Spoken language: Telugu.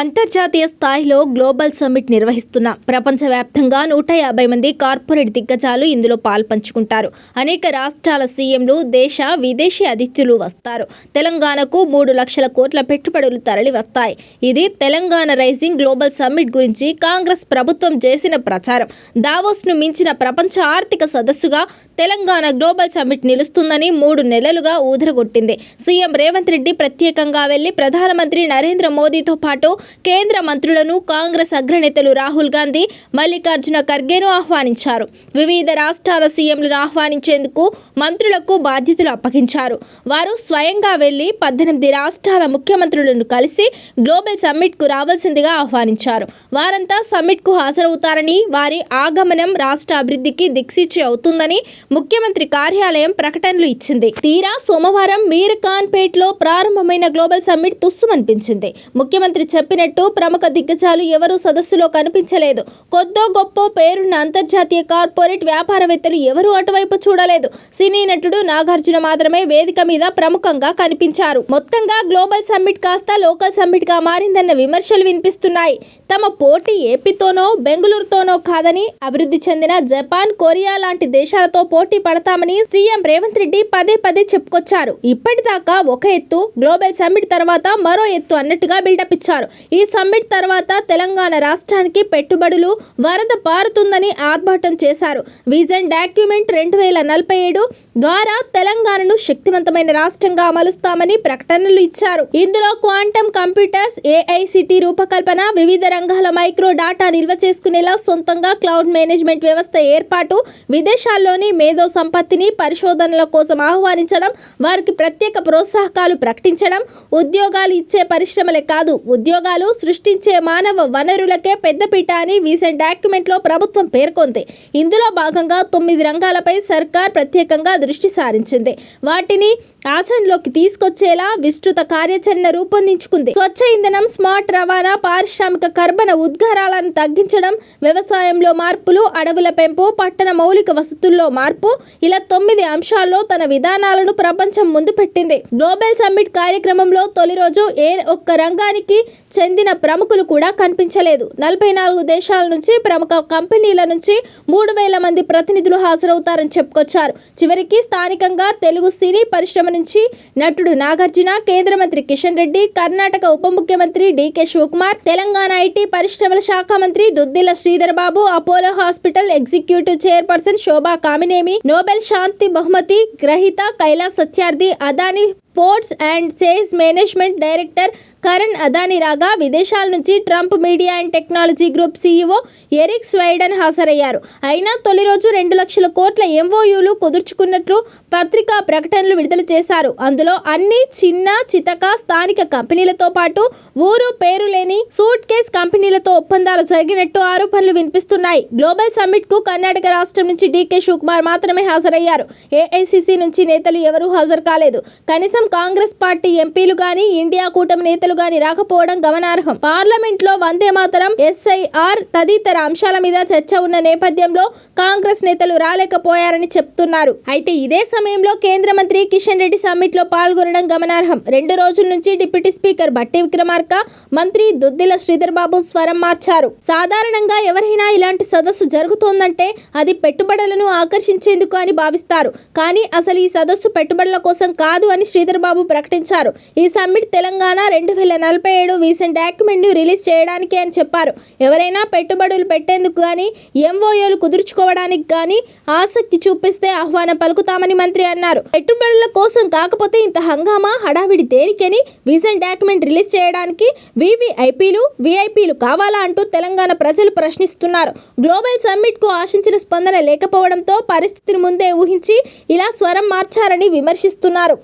అంతర్జాతీయ స్థాయిలో గ్లోబల్ సమ్మిట్ నిర్వహిస్తున్న ప్రపంచవ్యాప్తంగా నూట యాభై మంది కార్పొరేట్ దిగ్గజాలు ఇందులో పాల్పంచుకుంటారు. అనేక రాష్ట్రాల సీఎంలు దేశ విదేశీ అతిథులు వస్తారు. తెలంగాణకు మూడు లక్షల కోట్ల పెట్టుబడులు తరలి వస్తాయి. ఇది తెలంగాణ రైజింగ్ గ్లోబల్ సమ్మిట్ గురించి కాంగ్రెస్ ప్రభుత్వం చేసిన ప్రచారం. దావోస్ను మించిన ప్రపంచ ఆర్థిక సదస్సుగా తెలంగాణ గ్లోబల్ సమ్మిట్ నిలుస్తుందని మూడు నెలలుగా ఊదరగొట్టింది. సీఎం రేవంత్ రెడ్డి ప్రత్యేకంగా వెళ్ళి ప్రధానమంత్రి నరేంద్ర మోదీతో పాటు కేంద్ర మంత్రులను కాంగ్రెస్ అగ్రనేతలు రాహుల్ గాంధీ మల్లికార్జున ఖర్గేను ఆహ్వానించారు. వివిధ రాష్ట్రాల సీఎంలను ఆహ్వానించేందుకు మంత్రులకు బాధ్యతలు అప్పగించారు. వారు స్వయంగా వెళ్ళి పద్దెనిమిది రాష్ట్రాల ముఖ్యమంత్రులను కలిసి గ్లోబల్ సమ్మిట్కు రావాల్సిందిగా ఆహ్వానించారు. వారంతా సమ్మిట్కు హాజరవుతారని వారి ఆగమనం రాష్ట్ర అభివృద్ధికి దిక్సూచి అవుతుందని ముఖ్యమంత్రి కార్యాలయం ప్రకటనలు ఇచ్చింది. తీరా సోమవారం మీర్ ఖాన్ పేట్లో ప్రారంభమైన గ్లోబల్ సమ్మిట్ తుస్సుమనిపించింది. ముఖ్యమంత్రి చెప్పినట్టు ప్రముఖ దిగ్గజాలు ఎవరూ సదస్సులో కనిపించలేదు. కొద్దో గొప్ప పేరున్న అంతర్జాతీయ కార్పొరేట్ వ్యాపారవేత్తలు ఎవరూ అటువైపు చూడలేదు. సినీ నటుడు నాగార్జున మాత్రమే వేదిక మీద ప్రముఖంగా కనిపించారు. మొత్తంగా గ్లోబల్ సమ్మిట్ కాస్త లోకల్ సమ్మిట్గా మారిందన్న విమర్శలు వినిపిస్తున్నాయి. తమ పోటీ ఏపీతోనో బెంగళూరుతోనో కాదని అభివృద్ధి చెందిన జపాన్ కొరియా లాంటి దేశాలతో పోటీ పడతామని సీఎం రేవంత్ రెడ్డి పదే పదే చెప్పుకొచ్చారు. ఇప్పటిదాకా ఒక ఎత్తు గ్లోబల్ సమ్మిట్ తర్వాత మరో ఎత్తు అన్నట్టుగా బిల్డప్ ఇచ్చారు. ఈ సమ్మిట్ తర్వాత తెలంగాణ రాష్ట్రానికి పెట్టుబడులు వరద పారుతుందని ఆర్భాటం చేశారు. విజన్ డాక్యుమెంట్ రెండు వేల నలభై ఏడు ద్వారా తెలంగాణను శక్తివంతమైన రాష్ట్రంగా మలుస్తామని ప్రకటనలు ఇచ్చారు. ఇందులో క్వాంటమ్ కంప్యూటర్స్ ఏఐసిటి రూపకల్పన వివిధ రంగాల మైక్రో డాటా నిల్వ చేసుకునేలా సొంతంగా క్లౌడ్ మేనేజ్మెంట్ వ్యవస్థ ఏర్పాటు విదేశాల్లోని మేధో సంపత్తిని పరిశోధనల కోసం ఆహ్వానించడం వారికి ప్రత్యేక ప్రోత్సాహకాలు ప్రకటించడం ఉద్యోగాలు ఇచ్చే పరిశ్రమలే కాదు ఉద్యోగాలు సృష్టించే మానవ వనరులకే పెద్దపీట అని వీసెంట్ డాక్యుమెంట్లో ప్రభుత్వం పేర్కొంది. ఇందులో భాగంగా తొమ్మిది రంగాలపై సర్కార్ ప్రత్యేకంగా దృష్టి సారించింది. వాటిని ఆచరణలోకి తీసుకొచ్చేలా విస్తృత కార్యాచరణ రూపొందించుకుంది. స్వచ్ఛ ఇంధనం స్మార్ట్ రవాణా పారిశ్రామిక కర్బన ఉద్గారాలను తగ్గించడం వ్యవసాయంలో మార్పులు అడవుల పెంపు పట్టణ మౌలిక వసతుల్లో మార్పు ఇలా తొమ్మిది అంశాల్లో తన విధానాలను ప్రపంచం ముందు పెట్టింది. గ్లోబల్ సమ్మిట్ కార్యక్రమంలో తొలి రోజు ఏ ఒక్క రంగానికి చెందిన ప్రముఖులు కూడా కనిపించలేదు. నలభై నాలుగు దేశాల నుంచి ప్రముఖ కంపెనీల నుంచి మూడు వేల మంది ప్రతినిధులు హాజరవుతారని చెప్పుకొచ్చారు. చివరికి స్థానికంగా తెలుగు సినీ పరిశ్రమ నుంచి నటుడు నాగార్జున కేంద్ర మంత్రి కిషన్ రెడ్డి కర్ణాటక ఉప ముఖ్యమంత్రి డీకే శివకుమార్ తెలంగాణ ఐటీ పరిశ్రమల శాఖ మంత్రి Duddilla Sridhar Babu Apollo hospital executive chairperson Shobha Kamineni Nobel శాంతి బహుమతి గ్రహీత Kailash Satyarthi Adani ports and sales management director Karan Adani రాగా విదేశాల నుంచి Trump media and technology group CEO Eric Swider హాజరయ్యారు. అయినా తొలి రోజు రెండు లక్షల కోట్ల ఎంఓయూలు కుదుర్చుకున్నట్లు పత్రికా ప్రకటనలు విడుదల చేశారు. అందులో అన్ని చిన్న చితక స్థానిక కంపెనీలతో పాటు ఊరు పేరు లేని సూట్ కేస్ కంపెనీలతో ఒప్పందాలు జరిగినట్టు ఆరోపణలు వినిపిస్తున్నాయి. గ్లోబల్ సమ్మిట్కు కర్ణాటక రాష్ట్రం నుంచి డీకే శివకుమార్ మాత్రమే హాజరయ్యారు. ఏఐసిసి నుంచి నేతలు ఎవరూ హాజరు కాలేదు. కనీసం కాంగ్రెస్ పార్టీ ఎంపీలు కానీ ఇండియా కూటమి నేతలు గాని రాకపోవడం గమనార్హం. పార్లమెంట్లో వందే మాతరం ఎస్ఐఆర్ తదితర అంశాల మీద చర్చ ఉన్న నేపథ్యంలో కాంగ్రెస్ నేతలు రాలేకపోయారని చెప్తున్నారు. అయితే ఇదే సమయంలో కేంద్ర మంత్రి కిషన్ రెడ్డి సమ్మిట్లో పాల్గొనడం గమనార్హం. రెండు రోజుల నుంచి డిప్యూటీ స్పీకర్ బట్టి విక్రమార్క మంత్రి దుద్దిల శ్రీధర్ బాబు స్వరం మార్చారు. సాధారణంగా ఎవరైనా ఇలాంటి సదస్సు జరుగుతోందంటే అది పెట్టుబడులను ఆకర్షించేందుకు అని భావిస్తారు. కానీ అసలు ఈ సదస్సు పెట్టుబడుల కోసం కాదు అని శ్రీధర్ బాబు ప్రకటించారు. ఈ సమ్మిట్ తెలంగాణ రెండు వేల నలభై ఏడు వీసెంట్ డాక్యుమెంట్ను రిలీజ్ చేయడానికి అని చెప్పారు. ఎవరైనా పెట్టుబడులు పెట్టేందుకు కానీ ఎంఓఏలు కుదుర్చుకోవడానికి కానీ ఆసక్తి చూపిస్తే ఆహ్వానం పలుకుతామని మంత్రి అన్నారు. పెట్టుబడుల కోసం కాకపోతే ఇంత హంగామా హడావిడి దేనికని వీసెంట్ డాక్యుమెంట్ రిలీజ్ చేయడానికి వివిఐపీలు విఐపీలు కావాలా అంటూ తెలంగాణ ప్రజలు ప్రశ్నిస్తున్నారు. గ్లోబల్ సమ్మిట్కు ఆశించిన స్పందన లేకపోవడంతో పరిస్థితిని ముందే ఊహించి ఇలా స్వరం మార్చారని విమర్శిస్తున్నారు.